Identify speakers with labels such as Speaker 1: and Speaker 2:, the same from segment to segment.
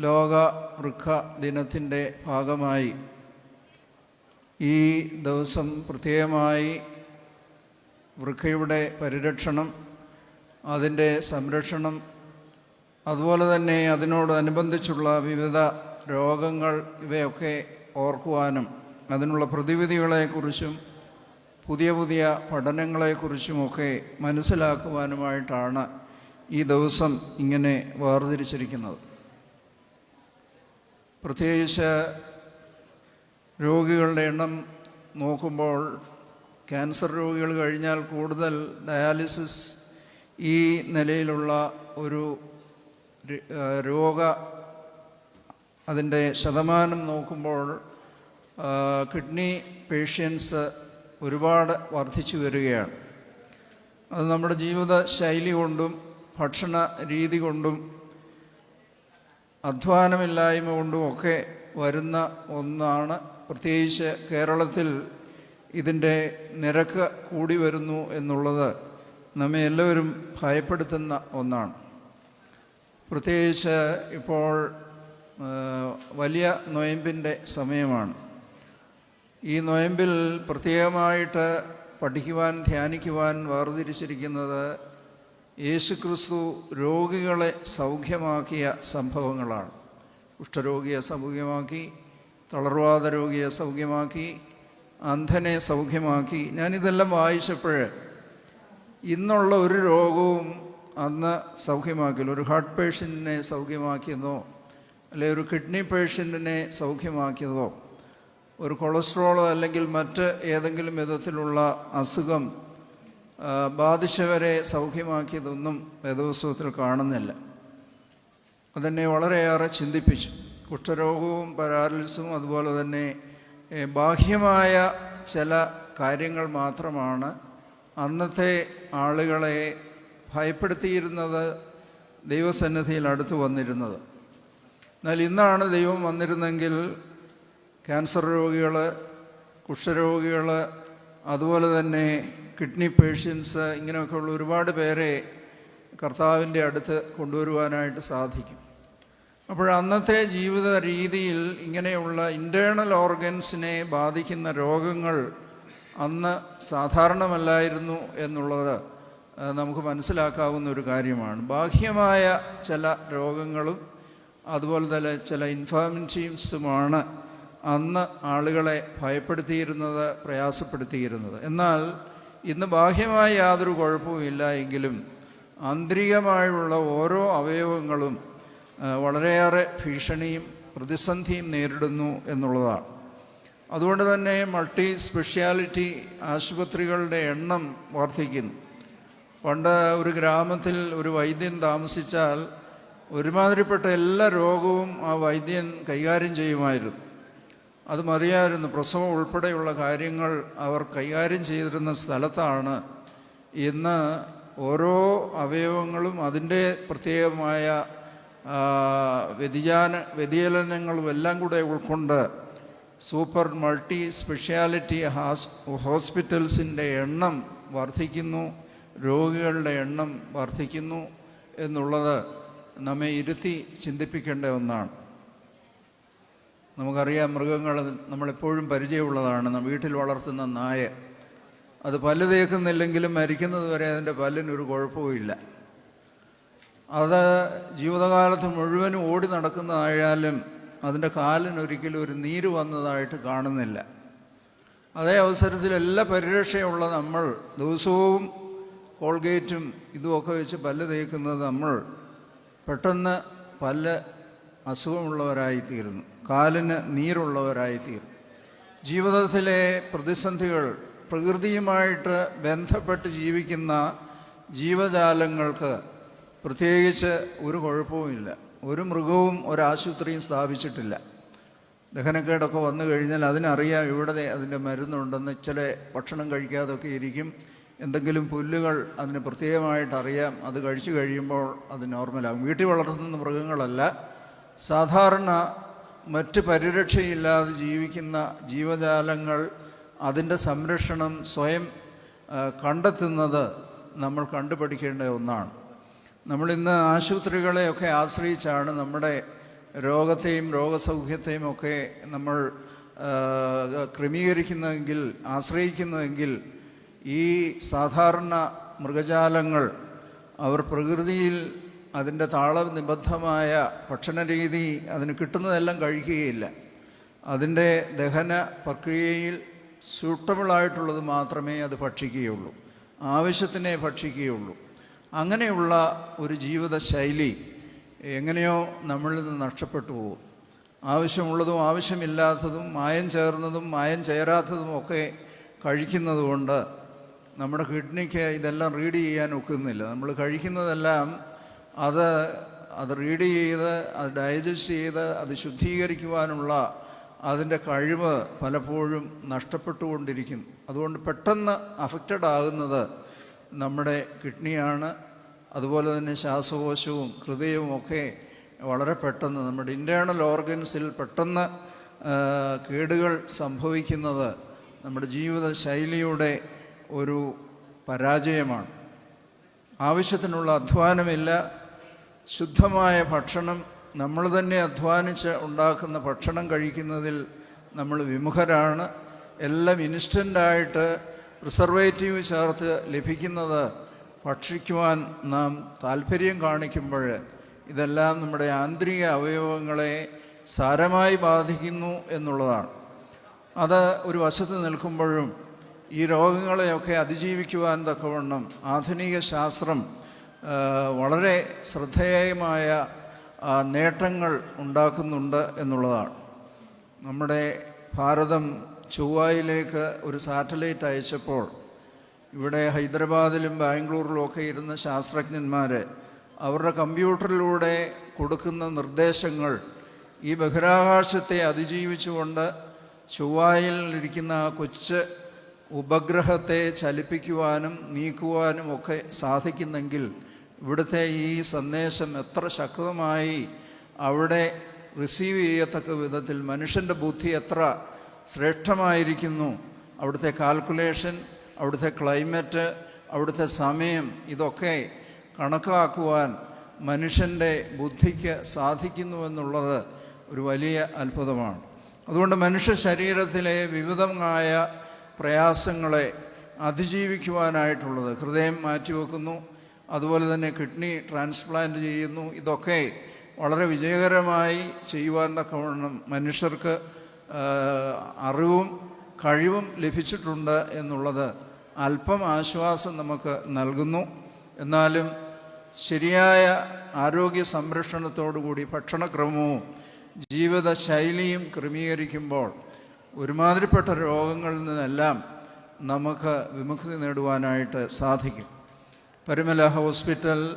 Speaker 1: ലോക വൃക്ക ദിനത്തിന്റെ ഭാഗമായി ഈ ദിവസം പ്രത്യേകമായി വൃക്കയുടെ പരിരക്ഷണം അതിന്റെ സംരക്ഷണം അതുപോലെ തന്നെ അതിനോടനുബന്ധിച്ചുള്ള വിവിധ രോഗങ്ങൾ ഇവയൊക്കെ ഓർക്കുവാനും അതിനുള്ള പ്രതിവിധികളെക്കുറിച്ചും പുതിയ പുതിയ പഠനങ്ങളെക്കുറിച്ചുമൊക്കെ മനസ്സിലാക്കുവാനുമായിട്ടാണ് ഈ ദിവസം ഇങ്ങനെ വേർതിരിച്ചിരിക്കുന്നത്. പ്രത്യേകിച്ച് രോഗികളുടെ എണ്ണം നോക്കുമ്പോൾ ക്യാൻസർ രോഗികൾ കഴിഞ്ഞാൽ കൂടുതൽ ഡയാലിസിസ് ഈ നിലയിലുള്ള ഒരു രോഗ അതിന്റെ ശതമാനം നോക്കുമ്പോൾ കിഡ്നി പേഷ്യൻസ് ഒരുപാട് വർദ്ധിച്ചു വരികയാണ്. അത് നമ്മുടെ ജീവിത ശൈലി കൊണ്ടും ഭക്ഷണ രീതി കൊണ്ടും അധ്വാനമില്ലായ്മ കൊണ്ടും ഒക്കെ വരുന്ന ഒന്നാണ്. പ്രത്യേകിച്ച് കേരളത്തിൽ ഇതിന്റെ നിരക്ക് കൂടി വരുന്നു എന്നുള്ളത് നമ്മെ എല്ലാവരും ഭയപ്പെടുത്തുന്ന ഒന്നാണ്. പ്രത്യേകിച്ച് ഇപ്പോൾ വലിയ നൊയമ്പിന്റെ സമയമാണ്. ഈ നൊയമ്പിൽ പ്രത്യേകമായിട്ട് പഠിക്കുവാൻ ധ്യാനിക്കുവാൻ വേർതിരിച്ചിരിക്കുന്നത് യേശുക്രിസ്തു രോഗികളെ സൗഖ്യമാക്കിയ സംഭവങ്ങളാണ്. കുഷ്ഠരോഗിയെ സൗഖ്യമാക്കി തളർവാദ രോഗിയെ സൗഖ്യമാക്കി അന്ധനെ സൗഖ്യമാക്കി. ഞാനിതെല്ലാം വായിച്ചപ്പോൾ ഇന്നുള്ള ഒരു രോഗവും അന്ന് സൗഖ്യമാക്കില്ല. ഒരു ഹാർട്ട് പേഷ്യന്റിനെ സൗഖ്യമാക്കിയതോ അല്ലെ ഒരു കിഡ്നി പേഷ്യന്റിനെ സൗഖ്യമാക്കിയതോ ഒരു കൊളസ്ട്രോളോ അല്ലെങ്കിൽ മറ്റ് ഏതെങ്കിലും വിധത്തിലുള്ള അസുഖം ബാധിച്ചവരെ സൗഖ്യമാക്കിയതൊന്നും വേദപുസ്തകത്തിൽ കാണുന്നില്ല. അതെന്നെ വളരെയേറെ ചിന്തിപ്പിച്ചു. കുഷ്ഠരോഗവും പരാലിസും അതുപോലെ തന്നെ ബാഹ്യമായ ചില കാര്യങ്ങൾ മാത്രമാണ് അന്നത്തെ ആളുകളെ ഭയപ്പെടുത്തിയിരുന്നത് ദൈവസന്നിധിയിൽ അടുത്ത് വന്നിരുന്നത്. എന്നാൽ ഇന്നാണ് ദൈവം വന്നിരുന്നെങ്കിൽ ക്യാൻസർ രോഗികൾ കുഷ്ഠരോഗികൾ അതുപോലെ തന്നെ കിഡ്നി പേഷ്യൻസ് ഇങ്ങനെയൊക്കെയുള്ള ഒരുപാട് പേരെ കർത്താവിന്റെ അടുത്ത് കൊണ്ടുവരുവാനായിട്ട് സാധിക്കും. അപ്പോൾ അന്നത്തെ ജീവിത രീതിയിൽ ഇങ്ങനെയുള്ള ഇന്റേർണൽ ഓർഗൻസിനെ ബാധിക്കുന്ന രോഗങ്ങൾ അന്ന് സാധാരണമല്ലായിരുന്നു എന്നുള്ളത് നമുക്ക് മനസ്സിലാക്കാവുന്ന ഒരു കാര്യമാണ്. ബാഹ്യമായ ചില രോഗങ്ങളും അതുപോലെ തന്നെ ചില ഇൻഫോർമിറ്റീവ്സുമാണ് അന്ന് ആളുകളെ ഭയപ്പെടുത്തിയിരുന്നത് പ്രയാസപ്പെടുത്തിയിരുന്നത്. എന്നാൽ ഇന്ന് ബാഹ്യമായ യാതൊരു കുഴപ്പവുമില്ല എങ്കിലും ആന്തരികമായുള്ള ഓരോ അവയവങ്ങളും വളരെയേറെ ഭീഷണിയും പ്രതിസന്ധിയും നേരിടുന്നു എന്നുള്ളതാണ്. അതുകൊണ്ട് തന്നെ മൾട്ടി സ്പെഷ്യാലിറ്റി ആശുപത്രികളുടെ എണ്ണം വർദ്ധിക്കുന്നു. പണ്ട് ഒരു ഗ്രാമത്തിൽ ഒരു വൈദ്യൻ താമസിച്ചാൽ ഒരുമാതിരിപ്പെട്ട എല്ലാ രോഗവും ആ വൈദ്യൻ കൈകാര്യം ചെയ്യുമായിരുന്നു. അത് മറിയായിരുന്നു പ്രസവം ഉൾപ്പെടെയുള്ള കാര്യങ്ങൾ അവർ കൈകാര്യം ചെയ്തിരുന്ന സ്ഥലത്താണ് ഇന്ന് ഓരോ അവയവങ്ങളും അതിന്റെ പ്രത്യേകമായ വ്യതിചാന വ്യതിചലനങ്ങളും എല്ലാം കൂടെ ഉൾക്കൊണ്ട് സൂപ്പർ മൾട്ടി സ്പെഷ്യാലിറ്റി ഹാസ് ഹോസ്പിറ്റൽസിന്റെ എണ്ണം വർദ്ധിക്കുന്നു രോഗികളുടെ എണ്ണം വർദ്ധിക്കുന്നു എന്നുള്ളത് നമ്മെ ഇരുത്തി ചിന്തിപ്പിക്കേണ്ട ഒന്നാണ്. നമുക്കറിയാം മൃഗങ്ങൾ നമ്മളെപ്പോഴും പരിചയമുള്ളതാണ്. വീട്ടിൽ വളർത്തുന്ന നായ. അത് പല്ല് തേക്കുന്നില്ലെങ്കിലും മരിക്കുന്നത് വരെ അതിന്റെ പല്ലിനൊരു കുഴപ്പവുമില്ല. അത് ജീവിതകാലത്ത് മുഴുവനും ഓടി നടക്കുന്നതായാലും അതിന്റെ കാലിനൊരിക്കലും ഒരു നീര് വന്നതായിട്ട് കാണുന്നില്ല. അതേ അവസരത്തിൽ എല്ലാ പരിരക്ഷയുള്ള നമ്മൾ ദിവസവും കോൾഗേറ്റും ഇതുമൊക്കെ വെച്ച് പല്ല് തേക്കുന്നത് നമ്മൾ പെട്ടെന്ന് പല്ല് അസുഖമുള്ളവരായിത്തീരുന്നു. കാലിന് നീരുള്ളവരായിത്തീരുന്നു ജീവിതത്തിലെ പ്രതിസന്ധികൾ പ്രകൃതിയുമായിട്ട് ബന്ധപ്പെട്ട് ജീവിക്കുന്ന ജീവജാലങ്ങൾക്ക് പ്രത്യേകിച്ച് ഒരു കുഴപ്പവുമില്ല. ഒരു മൃഗവും ഒരാശുപത്രിയും സ്ഥാപിച്ചിട്ടില്ല. ദഹനക്കേടൊക്കെ വന്നു കഴിഞ്ഞാൽ അതിനറിയാം ഇവിടെ അതിന്റെ മരുന്നുണ്ടെന്ന് ചില ഭക്ഷണം കഴിക്കാതൊക്കെ ഇരിക്കും. എന്തെങ്കിലും പുല്ലുകൾ അതിന് പ്രത്യേകമായിട്ട് അറിയാം. അത് കഴിച്ചു കഴിയുമ്പോൾ അത് നോർമലാകും. വീട്ടിൽ വളർത്തുന്ന മൃഗങ്ങളല്ല. സാധാരണ മറ്റ് പരിരക്ഷയില്ലാതെ ജീവിക്കുന്ന ജീവജാലങ്ങൾ അതിന്റെ സംരക്ഷണം സ്വയം കണ്ടെത്തുന്നത് നമ്മൾ കണ്ടുപഠിക്കേണ്ട ഒന്നാണ്. നമ്മളിന്ന് ആശുപത്രികളെയൊക്കെ ആശ്രയിച്ചാണ് നമ്മുടെ രോഗത്തെയും രോഗസൗഖ്യത്തെയും ഒക്കെ നമ്മൾ ക്രമീകരിക്കുന്നതെങ്കിൽ ആശ്രയിക്കുന്നതെങ്കിൽ ഈ സാധാരണ മൃഗജാലങ്ങൾ അവർ പ്രകൃതിയിൽ അതിന്റെ താള നിബദ്ധമായ ഭക്ഷണ രീതി അതിന് കിട്ടുന്നതെല്ലാം കഴിക്കുകയില്ല. അതിന്റെ ദഹന പ്രക്രിയയിൽ സ്യൂട്ടബിളായിട്ടുള്ളത് മാത്രമേ അത് ഭക്ഷിക്കുകയുള്ളൂ. ആവശ്യത്തിനെ ഭക്ഷിക്കുകയുള്ളൂ. അങ്ങനെയുള്ള ഒരു ജീവിതശൈലി എങ്ങനെയോ നമ്മളിൽ നിന്ന് നഷ്ടപ്പെട്ടു പോകും. ആവശ്യമുള്ളതും ആവശ്യമില്ലാത്തതും മായം ചേർന്നതും മായം ചേരാത്തതും ഒക്കെ കഴിക്കുന്നതുകൊണ്ട് നമ്മുടെ കിഡ്നിക്ക് ഇതെല്ലാം റീഡ് ചെയ്യാൻ ഒക്കുന്നില്ല. നമ്മൾ കഴിക്കുന്നതെല്ലാം അത് അത് റീഡ് ചെയ്ത് അത് ഡൈജസ്റ്റ് ചെയ്ത് അത് ശുദ്ധീകരിക്കുവാനുള്ള അതിന്റെ കഴിവ് പലപ്പോഴും നഷ്ടപ്പെട്ടുകൊണ്ടിരിക്കുന്നു അതുകൊണ്ട് പെട്ടെന്ന് അഫക്റ്റഡ് ആകുന്നത് നമ്മുടെ കിഡ്നിയാണ്. അതുപോലെ തന്നെ ശ്വാസകോശവും ഹൃദയവും ഒക്കെ വളരെ പെട്ടെന്ന് നമ്മുടെ ഇന്റേണൽ ഓർഗൻസിൽ പെട്ടെന്ന് കേടുകൾ സംഭവിക്കുന്നത് നമ്മുടെ ജീവിത ശൈലിയുടെ ഒരു പരാജയമാണ്. ആവശ്യത്തിനുള്ള അധ്വാനമില്ല. ശുദ്ധമായ ഭക്ഷണം നമ്മൾ തന്നെ അധ്വാനിച്ച് ഉണ്ടാക്കുന്ന ഭക്ഷണം കഴിക്കുന്നതിൽ നമ്മൾ വിമുഖരാണ്. എല്ലാം ഇൻസ്റ്റന്റായിട്ട് പ്രിസർവേറ്റീവ് ചേർത്ത് ലഭിക്കുന്നത് ഭക്ഷിക്കുവാൻ നാം താല്പര്യം കാണിക്കുമ്പോൾ ഇതെല്ലാം നമ്മുടെ ആന്തരിക അവയവങ്ങളെ സാരമായി ബാധിക്കുന്നു എന്നുള്ളതാണ്. അത് ഒരു വശത്ത് നിൽക്കുമ്പോഴും ഈ രോഗങ്ങളെയൊക്കെ അതിജീവിക്കുവാൻ തക്കവണ്ണം ആധുനിക ശാസ്ത്രം വളരെ ശ്രദ്ധേയമായ നേട്ടങ്ങൾ ഉണ്ടാക്കുന്നുണ്ട് എന്നുള്ളതാണ്. നമ്മുടെ ഭാരതം ചൊവ്വായിലേക്ക് ഒരു സാറ്റലൈറ്റ് അയച്ചപ്പോൾ ഇവിടെ ഹൈദരാബാദിലും ബാംഗ്ലൂരിലും ഒക്കെ ഇരുന്ന ശാസ്ത്രജ്ഞന്മാർ അവരുടെ കമ്പ്യൂട്ടറിലൂടെ കൊടുക്കുന്ന നിർദ്ദേശങ്ങൾ ഈ ബഹിരാകാശത്തെ അതിജീവിച്ചുകൊണ്ട് ചൊവ്വായിൽ ഇരിക്കുന്ന ആ കൊച്ച് ഉപഗ്രഹത്തെ ചലിപ്പിക്കുവാനും നീക്കുവാനും ഒക്കെ സാധിക്കുന്നെങ്കിൽ ഇവിടുത്തെ ഈ സന്ദേശം എത്ര ശക്തമായി അവിടെ റിസീവ് ചെയ്യത്തക്ക വിധത്തിൽ മനുഷ്യന്റെ ബുദ്ധി എത്ര ശ്രേഷ്ഠമായിരിക്കുന്നു. അവിടുത്തെ കാൽക്കുലേഷൻ അവിടുത്തെ ക്ലൈമറ്റ് അവിടുത്തെ സമയം ഇതൊക്കെ കണക്കാക്കുവാൻ മനുഷ്യന്റെ ബുദ്ധിക്ക് സാധിക്കുന്നു എന്നുള്ളത് ഒരു വലിയ അത്ഭുതമാണ്. അതുകൊണ്ട് മനുഷ്യ ശരീരത്തിലെ വിവിധമായ പ്രയാസങ്ങളെ അതിജീവിക്കുവാനായിട്ടുള്ളത്. ഹൃദയം മാറ്റിവെക്കുന്നു. അതുപോലെ തന്നെ കിഡ്നി ട്രാൻസ്പ്ലാന്റ് ചെയ്യുന്നു. ഇതൊക്കെ വളരെ വിജയകരമായി ചെയ്യുവാൻ തക്കവണ്ണം മനുഷ്യർക്ക് അറിവും കഴിവും ലഭിച്ചിട്ടുണ്ട് എന്നുള്ളത് അല്പം ആശ്വാസം നമുക്ക് നൽകുന്നു. എന്നാലും ശരിയായ ആരോഗ്യ സംരക്ഷണത്തോടുകൂടി ഭക്ഷണക്രമവും ജീവിതശൈലിയും ക്രമീകരിക്കുമ്പോൾ ഒരുമാതിരിപ്പെട്ട രോഗങ്ങളിൽ നിന്നെല്ലാം നമുക്ക് വിമുക്തി നേടുവാനായിട്ട് സാധിക്കും. പരുമല ഹോസ്പിറ്റൽ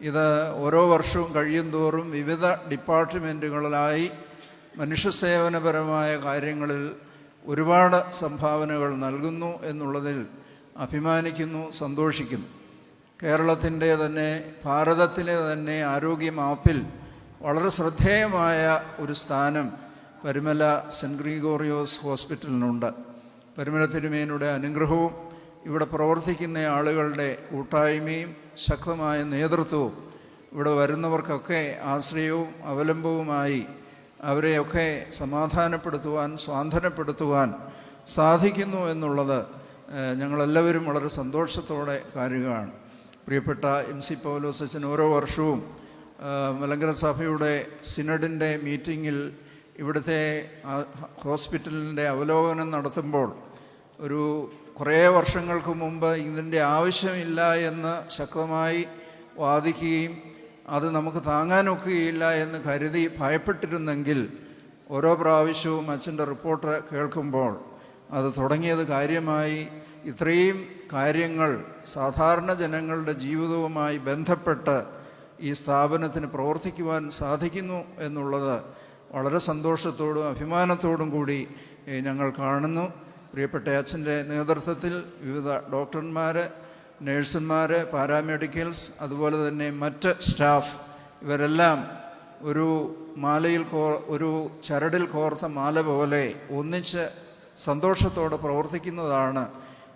Speaker 1: ഇത് ഓരോ വർഷവും കഴിയും തോറും വിവിധ ഡിപ്പാർട്ട്മെന്റുകളിലായി മനുഷ്യസേവനപരമായ കാര്യങ്ങളിൽ ഒരുപാട് സംഭാവനകൾ നൽകുന്നു എന്നുള്ളതിൽ അഭിമാനിക്കുന്നു സന്തോഷിക്കുന്നു. കേരളത്തിന്റെ തന്നെ ഭാരതത്തിലെ തന്നെ ആരോഗ്യ മാപ്പിൽ വളരെ ശ്രദ്ധേയമായ ഒരു സ്ഥാനം പരുമല സെന്റ് ഗ്രിഗോറിയോസ് ഹോസ്പിറ്റലിനുണ്ട്. പരുമല തിരുമേനിയുടെ അനുഗ്രഹവും ഇവിടെ പ്രവർത്തിക്കുന്ന ആളുകളുടെ കൂട്ടായ്മയും ശക്തമായ നേതൃത്വവും ഇവിടെ വരുന്നവർക്കൊക്കെ ആശ്രയവും അവലംബവുമായി അവരെയൊക്കെ സമാധാനപ്പെടുത്തുവാൻ സ്വാന്തനപ്പെടുത്തുവാൻ സാധിക്കുന്നു എന്നുള്ളത് ഞങ്ങളെല്ലാവരും വളരെ സന്തോഷത്തോടെ കാര്യമാണ് പ്രിയപ്പെട്ട എം സി പൗലോസ് അച്ഛൻ ഓരോ വർഷവും മലങ്കര സഭയുടെ സിനഡിന്റെ മീറ്റിങ്ങിൽ ഇവിടുത്തെ ഹോസ്പിറ്റലിന്റെ അവലോകനം നടത്തുമ്പോൾ ഒരു കുറേ വർഷങ്ങൾക്ക് മുമ്പ് ഇതിന്റെ ആവശ്യമില്ല എന്ന് ശക്തമായി വാദിക്കുകയും അത് നമുക്ക് താങ്ങാനൊക്കുകയില്ല എന്ന് കരുതി ഭയപ്പെട്ടിരുന്നെങ്കിൽ ഓരോ പ്രാവശ്യവും അച്ഛന്റെ റിപ്പോർട്ട് കേൾക്കുമ്പോൾ അത് തുടങ്ങിയത് കാര്യമായി ഇത്രയും കാര്യങ്ങൾ സാധാരണ ജനങ്ങളുടെ ജീവിതവുമായി ബന്ധപ്പെട്ട് ഈ സ്ഥാപനത്തിന് പ്രവർത്തിക്കുവാൻ സാധിക്കുന്നു എന്നുള്ളത് വളരെ സന്തോഷത്തോടും അഭിമാനത്തോടും കൂടി ഞങ്ങൾ കാണുന്നു. പ്രിയപ്പെട്ട അച്ഛന്റെ നേതൃത്വത്തിൽ വിവിധ ഡോക്ടർമാർ നേഴ്സുമാർ പാരാമെഡിക്കൽസ് അതുപോലെ തന്നെ മറ്റ് സ്റ്റാഫ് ഇവരെല്ലാം ഒരു മാലയിൽ കോ ഒരു ചരടിൽ കോർത്ത മാല പോലെ ഒന്നിച്ച് സന്തോഷത്തോടെ പ്രവർത്തിക്കുന്നതാണ്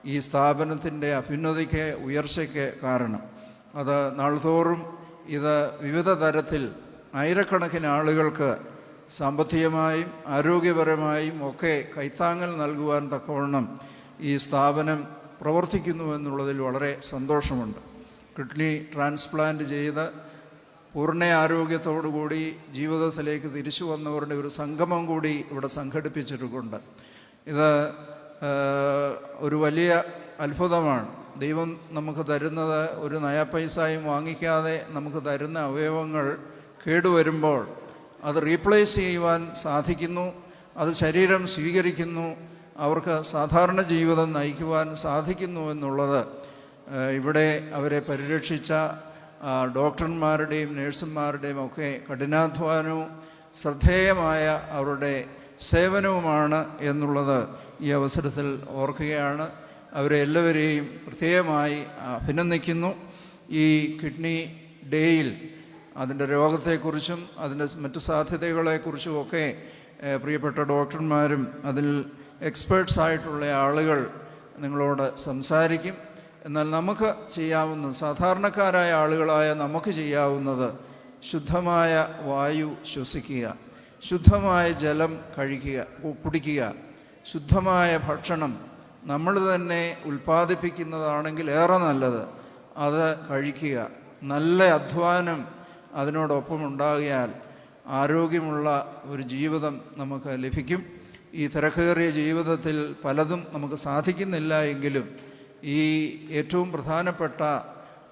Speaker 1: ഈ സ്ഥാപനത്തിന്റെ അഭ്യുന്നതിക്ക് ഉയർച്ചയ്ക്ക് കാരണം. അത് നാൾതോറും ഇത് വിവിധ തരത്തിൽ ആയിരക്കണക്കിന് ആളുകൾക്ക് സാമ്പത്തികമായും ആരോഗ്യപരമായും ഒക്കെ കൈത്താങ്ങൽ നൽകുവാൻ തക്കവണ്ണം ഈ സ്ഥാപനം പ്രവർത്തിക്കുന്നു എന്നുള്ളതിൽ വളരെ സന്തോഷമുണ്ട്. കിഡ്നി ട്രാൻസ്പ്ലാന്റ് ചെയ്ത് പൂർണ ആരോഗ്യത്തോടുകൂടി ജീവിതത്തിലേക്ക് തിരിച്ചു വന്നവരുടെ ഒരു സംഗമം കൂടി ഇവിടെ സംഘടിപ്പിച്ചിട്ടുണ്ട്. ഇത് ഒരു വലിയ അത്ഭുതമാണ്. ദൈവം നമുക്ക് തരുന്നത് ഒരു നയാ പൈസയും വാങ്ങിക്കാതെ നമുക്ക് തരുന്ന അവയവങ്ങൾ കേടുവരുമ്പോൾ അത് റീപ്ലേസ് ചെയ്യുവാൻ സാധിക്കുന്നു. അത് ശരീരം സ്വീകരിക്കുന്നു. അവർക്ക് സാധാരണ ജീവിതം നയിക്കുവാൻ സാധിക്കുന്നു എന്നുള്ളത് ഇവിടെ അവരെ പരിരക്ഷിച്ച ഡോക്ടർമാരുടെയും നേഴ്സുമാരുടെയും ഒക്കെ കഠിനാധ്വാനവും ശ്രദ്ധേയമായ അവരുടെ സേവനവുമാണ് എന്നുള്ളത് ഈ അവസരത്തിൽ ഓർക്കുകയാണ്. അവരെ എല്ലാവരെയും പ്രത്യേകമായി അഭിനന്ദിക്കുന്നു. ഈ കിഡ്നി ഡേയിൽ അതിന്റെ രോഗത്തെക്കുറിച്ചും അതിന്റെ മറ്റ് സാധ്യതകളെക്കുറിച്ചും ഒക്കെ പ്രിയപ്പെട്ട ഡോക്ടർമാരും അതിൽ എക്സ്പേർട്സ് ആയിട്ടുള്ള ആളുകൾ നിങ്ങളോട് സംസാരിക്കും. എന്നാൽ നമുക്ക് ചെയ്യാവുന്ന സാധാരണക്കാരായ ആളുകളായ നമുക്ക് ചെയ്യാവുന്നത് ശുദ്ധമായ വായു ശ്വസിക്കുക ശുദ്ധമായ ജലം കഴിക്കുക കുടിക്കുക ശുദ്ധമായ ഭക്ഷണം നമ്മൾ തന്നെ ഉൽപ്പാദിപ്പിക്കുന്നതാണെങ്കിൽ ഏറെ നല്ലത്. അത് കഴിക്കുക നല്ല അധ്വാനം അതിനോടൊപ്പം ഉണ്ടാകിയാൽ ആരോഗ്യമുള്ള ഒരു ജീവിതം നമുക്ക് ലഭിക്കും. ഈ തിരക്കേറിയ ജീവിതത്തിൽ പലതും നമുക്ക് സാധിക്കുന്നില്ല എങ്കിലും ഈ ഏറ്റവും പ്രധാനപ്പെട്ട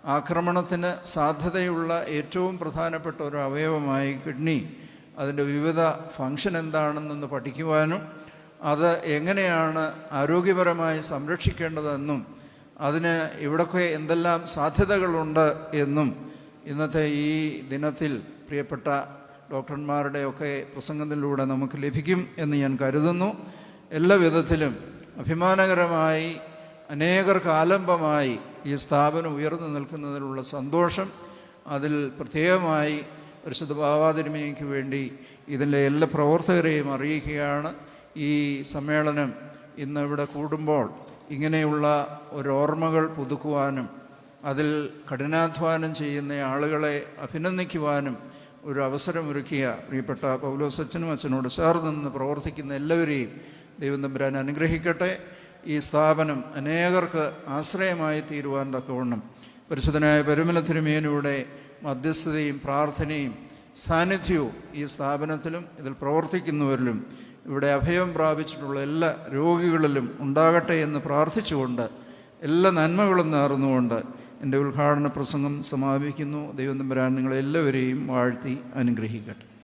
Speaker 1: ആക്രമണത്തിന് സാധ്യതയുള്ള ഏറ്റവും പ്രധാനപ്പെട്ട ഒരു അവയവമായി കിഡ്നി. അതിന്റെ വിവിധ ഫങ്ഷൻ എന്താണെന്നൊന്ന് പഠിക്കുവാനും അത് എങ്ങനെയാണ് ആരോഗ്യപരമായി സംരക്ഷിക്കേണ്ടതെന്നും അതിന് ഇവിടൊക്കെ എന്തെല്ലാം സാധ്യതകളുണ്ട് എന്നും ഇന്നത്തെ ഈ ദിനത്തിൽ പ്രിയപ്പെട്ട ഡോക്ടർമാരുടെയൊക്കെ പ്രസംഗത്തിലൂടെ നമുക്ക് ലഭിക്കും എന്ന് ഞാൻ കരുതുന്നു. എല്ലാ വിധത്തിലും അഭിമാനകരമായി അനേകർക്ക് ആലംബമായി ഈ സ്ഥാപനം ഉയർന്നു നിൽക്കുന്നതിലുള്ള സന്തോഷം അതിൽ പ്രത്യേകമായി പരിശുദ്ധ ഭാവാതിരുമയ്ക്ക് വേണ്ടി ഇതിന്റെ എല്ലാ പ്രവർത്തകരെയും അറിയിക്കുകയാണ്. ഈ സമ്മേളനം ഇന്ന് ഇവിടെ കൂടുമ്പോൾ ഇങ്ങനെയുള്ള ഒരു ഓർമ്മകൾ പുതുക്കുവാനും അതിൽ കഠിനാധ്വാനം ചെയ്യുന്ന ആളുകളെ അഭിനന്ദിക്കുവാനും ഒരു അവസരമൊരുക്കിയ പ്രിയപ്പെട്ട പൗലോസ് അച്ഛനും അച്ഛനോട് ചേർന്ന് നിന്ന് പ്രവർത്തിക്കുന്ന എല്ലാവരെയും ദൈവം തമ്പുരാൻ അനുഗ്രഹിക്കട്ടെ. ഈ സ്ഥാപനം അനേകർക്ക് ആശ്രയമായി തീരുവാൻ തക്കവണ്ണം പരിശുദ്ധനായ പരുമല തിരുമേനയുടെ മധ്യസ്ഥതയും പ്രാർത്ഥനയും സാന്നിധ്യവും ഈ സ്ഥാപനത്തിലും ഇതിൽ പ്രവർത്തിക്കുന്നവരിലും ഇവിടെ അഭയം പ്രാപിച്ചിട്ടുള്ള എല്ലാ രോഗികളിലും ഉണ്ടാകട്ടെ എന്ന് പ്രാർത്ഥിച്ചുകൊണ്ട് എല്ലാ നന്മകളും നേർന്നുകൊണ്ട് എന്റെ ഉദ്ഘാടന പ്രസംഗം സമാപിക്കുന്നു. ദൈവം തമ്പുരാൻ നിങ്ങളെല്ലാവരെയും വാഴ്ത്തി അനുഗ്രഹിക്കട്ടെ.